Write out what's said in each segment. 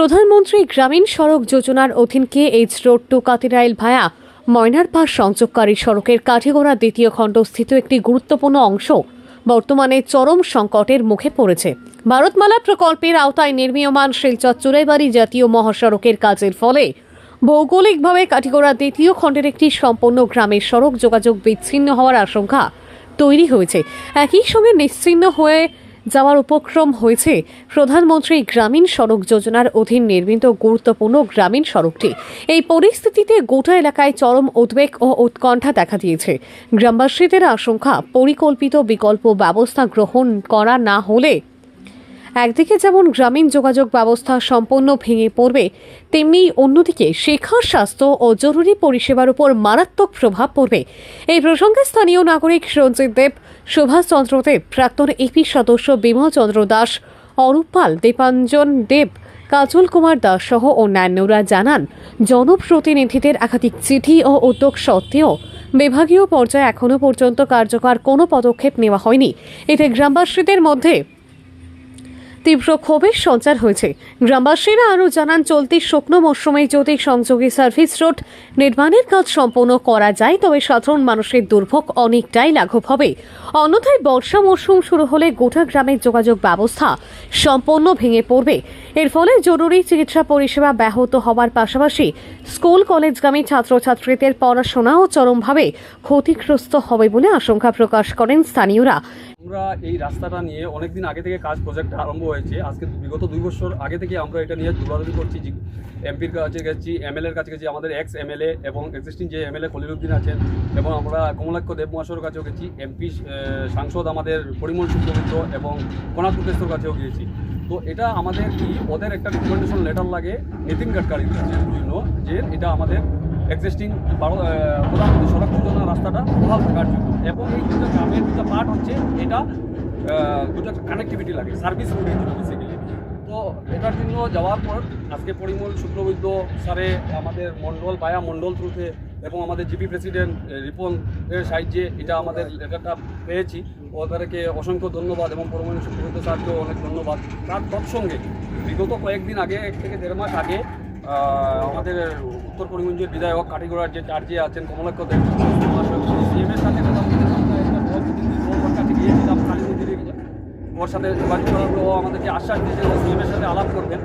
প্রধানমন্ত্রী গ্রামীণ সড়ক যোজনার অধীনকে H road to Katirail via Mainarpar সংযোগকারী সড়কের কাঠিগোড়া দ্বিতীয় খণ্ডস্থিত একটি গুরুত্বপূর্ণ অংশ বর্তমানে চরম সংকটের মুখে পড়েছে। ভারতমালা প্রকল্পের আওতায় নির্মীয়মান শিলচর চুরাইবাড়ি জাতীয় মহাসড়কের কাজের ফলে ভৌগোলিকভাবে কাঠিগোড়া দ্বিতীয় খণ্ডের একটি সম্পূর্ণ গ্রামের সড়ক যোগাযোগ বিচ্ছিন্ন হওয়ার আশঙ্কা তৈরি হয়েছে। একই সঙ্গে নিশ্চিন্ন হয়ে যাওয়ার উপক্রম হয়েছে প্রধানমন্ত্রী গ্রামীণ সড়ক যোজনার অধীন নির্মিত গুরুত্বপূর্ণ গ্রামীণ সড়কটি। এই পরিস্থিতিতে গোটা এলাকায় চরম উদ্বেগ ও উৎকণ্ঠা দেখা দিয়েছে। গ্রামবাসীদের আশঙ্কা, পরিকল্পিত বিকল্প ব্যবস্থা গ্রহণ করা না হলে একদিকে যেমন গ্রামীণ যোগাযোগ ব্যবস্থা সম্পূর্ণ ভেঙে পড়বে, তেমনি অন্যদিকে শিক্ষা স্বাস্থ্য ও জরুরি পরিষেবার উপর মারাত্মক প্রভাব পড়বে। এই প্রসঙ্গে স্থানীয় নাগরিক রঞ্জিত দেব, সুভাষচন্দ্র দেব, প্রাক্তন এপি সদস্য বিমল চন্দ্র দাস, অরূপ পাল, দীপাঞ্জন দেব, কাজল কুমার দাস সহ অন্যান্যরা জানান, জনপ্রতিনিধিদের একাধিক চিঠি ও উদ্যোগ সত্ত্বেও বিভাগীয় পর্যায়ে এখনও পর্যন্ত কার্যকর কোনো পদক্ষেপ নেওয়া হয়নি। এতে গ্রামবাসীদের মধ্যে তীব্র ক্ষোভের সঞ্চার হয়েছে। গ্রামবাসীরা আরও জানান, চলতি শুকনো মৌসুমে যদি সংযোগী সার্ভিস রোড নির্মাণের কাজ সম্পন্ন করা যায়, তবে সাধারণ মানুষের দুর্ভোগ অনেকটাই লাঘব হবে। অন্যথায় বর্ষা মৌসুম শুরু হলে গোটা গ্রামের যোগাযোগ ব্যবস্থা সম্পূর্ণ ভেঙে পড়বে। এর ফলে জরুরি চিকিৎসা পরিষেবা ব্যাহত হওয়ার পাশাপাশি স্কুল, কলেজগামী ছাত্রছাত্রীদের পড়াশোনাও চরমভাবে ক্ষতিগ্রস্ত হবে বলে আশঙ্কা প্রকাশ করেন স্থানীয়রা। আমরা এই রাস্তাটা নিয়ে অনেকদিন আগে থেকে কাজ প্রজেক্ট আরম্ভ হয়েছে। আজকে বিগত দুই বছর আগে থেকে আমরা এটা নিয়ে দৌড়াদৌড়ি করছি। এমপির কাছে গেছি এমএলএর কাছে গেছি, আমাদের এক্স এমএলএ এবং এক্সিস্টিং যে এমএলএ খলিলুদ্দিন আছেন এবং আমরা কমলাক্ষ দেব মহাশয়ের কাছেও গেছি এমপি সাংসদ আমাদের পরিমল শুক্লমিত্র এবং কনাথ মুকেশ্বর কাছেও গিয়েছি। তো এটা আমাদের কি ওদের একটা রিকমেন্ডেশন লেটার লাগে নীতিন গাডকারির জন্য যে এটা আমাদের এক্সিস্টিং প্রধানমন্ত্রী সড়ক যোজনা রাস্তাটা বহাল থাকার জন্য। এবং এই দুটো গ্রামের দুটো পার্ট হচ্ছে, এটা দুটো কানেক্টিভিটি লাগে সার্ভিস রোডের জন্য বেসিক্যালি তো এটার জন্য যাওয়ার পর, আজকে পরিমল শুক্লবৈদ্য স্যারে আমাদের মণ্ডল, বায়া মণ্ডল থ্রুতে এবং আমাদের জিপি প্রেসিডেন্ট রিপন এর সাহায্যে এটা আমাদের লেটারটা পেয়েছি। ওদেরকে অসংখ্য ধন্যবাদ এবং পরিমল শুক্লবৈদ্য স্যারকেও অনেক ধন্যবাদ। তার তৎসঙ্গে, বিগত কয়েকদিন আগে, এক থেকে দেড় মাস আগে আমাদের উত্তর করিমগঞ্জের বিধায়ক কাটিগড়ার যে চার্জে আছেন কমলাক্ষ সিএমের সাথে কথা ওর সাথে যোগাযোগ ও আমাদেরকে আশ্বাস দিয়েছে ও সিএমের সাথে আলাপ করবেন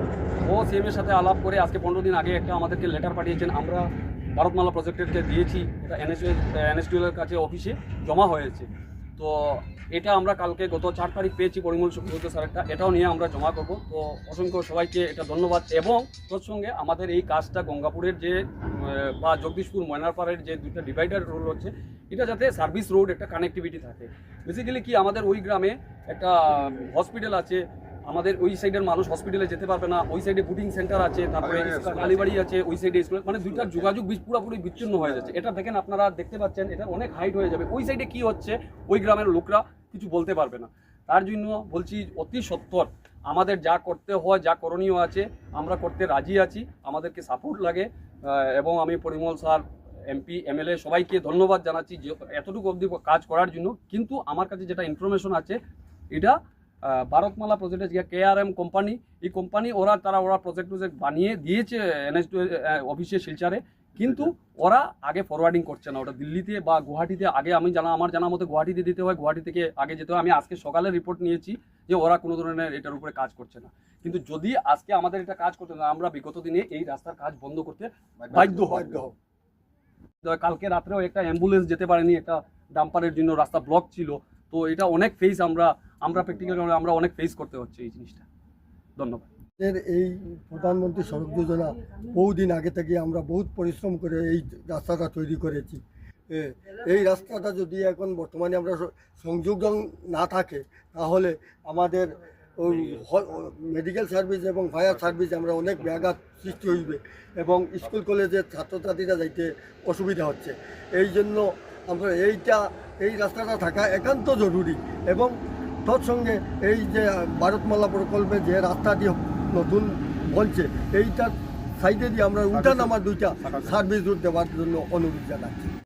ও সিএমের সাথে আলাপ করে আজকে পনেরো দিন আগে একটা আমাদেরকে লেটার পাঠিয়েছেন আমরা ভারতমালা প্রজেক্টেরকে দিয়েছি এটা এনএসএ এনএসডিএলের কাছে অফিসে জমা হয়েছে তো এটা আমরা কালকে গত চার তারিখ পেয়েছি পরিমল সুব্রত স্যারেরটা এটাও নিয়ে আমরা জমা করব তো অসংখ্য সবাইকে এটা ধন্যবাদ এবং তোর সঙ্গে আমাদের এই কাজটা গঙ্গাপুরের যে বা জগদীশপুর ময়নারপাড়ের যে দুইটা ডিভাইডার রোল হচ্ছে এটা যাতে সার্ভিস রোড একটা কানেক্টিভিটি থাকে। বেসিক্যালি কি আমাদের ওই গ্রামে একটা হসপিটাল আছে। আমাদের ওই সাইডের মানুষ হসপিটালে যেতে পারবে না। ওই সাইডে বুটিং সেন্টার আছে তারপরে কালীবাড়ি আছে ওই সাইডে স্কুল মানে দুইটার যোগাযোগ পুরোপুরি বিচ্ছিন্ন হয়ে যাচ্ছে। এটা দেখেন আপনারা দেখতে পাচ্ছেন এটা অনেক হাইট হয়ে যাবে। ওই সাইডে কি হচ্ছে ওই গ্রামের লোকরা কিছু বলতে পারবে না। তার জন্য বলছি অতি সত্তর আমাদের যা করতে হয় যা করণীয় আছে আমরা করতে রাজি আছি। আমাদেরকে সাপোর্ট লাগে। এবং আমি পরিমল স্যার এমপি এমএলএ সবাইকে ধন্যবাদ জানাচ্ছি যে এতটুকু অবধি কাজ করার জন্য। কিন্তু আমার কাছে যেটা ইনফরমেশন আছে এটা ভারতমালা প্রজেক্টের যে কে আর এম কোম্পানি এই কোম্পানি ওরা তারা ওরা প্রজেক্ট প্রজেক্ট বানিয়ে দিয়েছে এনএস অফিসে শিলচারে। কিন্তু ওরা আগে ফরওয়ার্ডিং করছে না। ওটা দিল্লিতে বা গুয়াহাটিতে আগে আমি জানা আমার জানা মতো গুয়াহাটিতে দিতে হয় গুয়াহাটি থেকে আগে যেতে হয়। আমি আজকে সকালে রিপোর্ট নিয়েছি যে ওরা কোনো ধরনের এটার উপরে কাজ করছে না। কিন্তু যদি আজকে আমাদের এটা কাজ করতে না আমরা বিগত দিনে এই রাস্তার কাজ বন্ধ করতে বাধ্য হয় কালকে রাত্রেও একটা অ্যাম্বুলেন্স যেতে পারেনি, একটা ডাম্পারের জন্য রাস্তা ব্লক ছিল। তো এটা অনেক ফেস আমরা আমরা প্র্যাকটিক্যাল আমরা অনেক ফেস করতে হচ্ছে এই জিনিসটা। ধন্যবাদ। এই প্রধানমন্ত্রী সড়ক যোজনা বহুদিন আগে থেকে আমরা বহুত পরিশ্রম করে এই রাস্তাটা তৈরি করেছি। এই রাস্তাটা যদি এখন বর্তমানে আমরা স- সংযোজন না থাকে, তাহলে আমাদের ওই মেডিকেল সার্ভিস এবং ফায়ার সার্ভিস আমরা অনেক ব্যাঘাত সৃষ্টি হইবে এবং স্কুল কলেজের ছাত্রছাত্রীরা যাইতে অসুবিধা হচ্ছে। এই জন্য আমরা এইটা এই রাস্তাটা থাকা একান্ত জরুরি এবং তৎসঙ্গে এই যে ভারতমালা প্রকল্পে যে রাস্তাটি নতুন বলছে এইটা সাইডে দিয়ে আমরা উঠান আমার দুইটা সার্ভিস রুট দেওয়ার জন্য অনুরোধ জানাচ্ছি।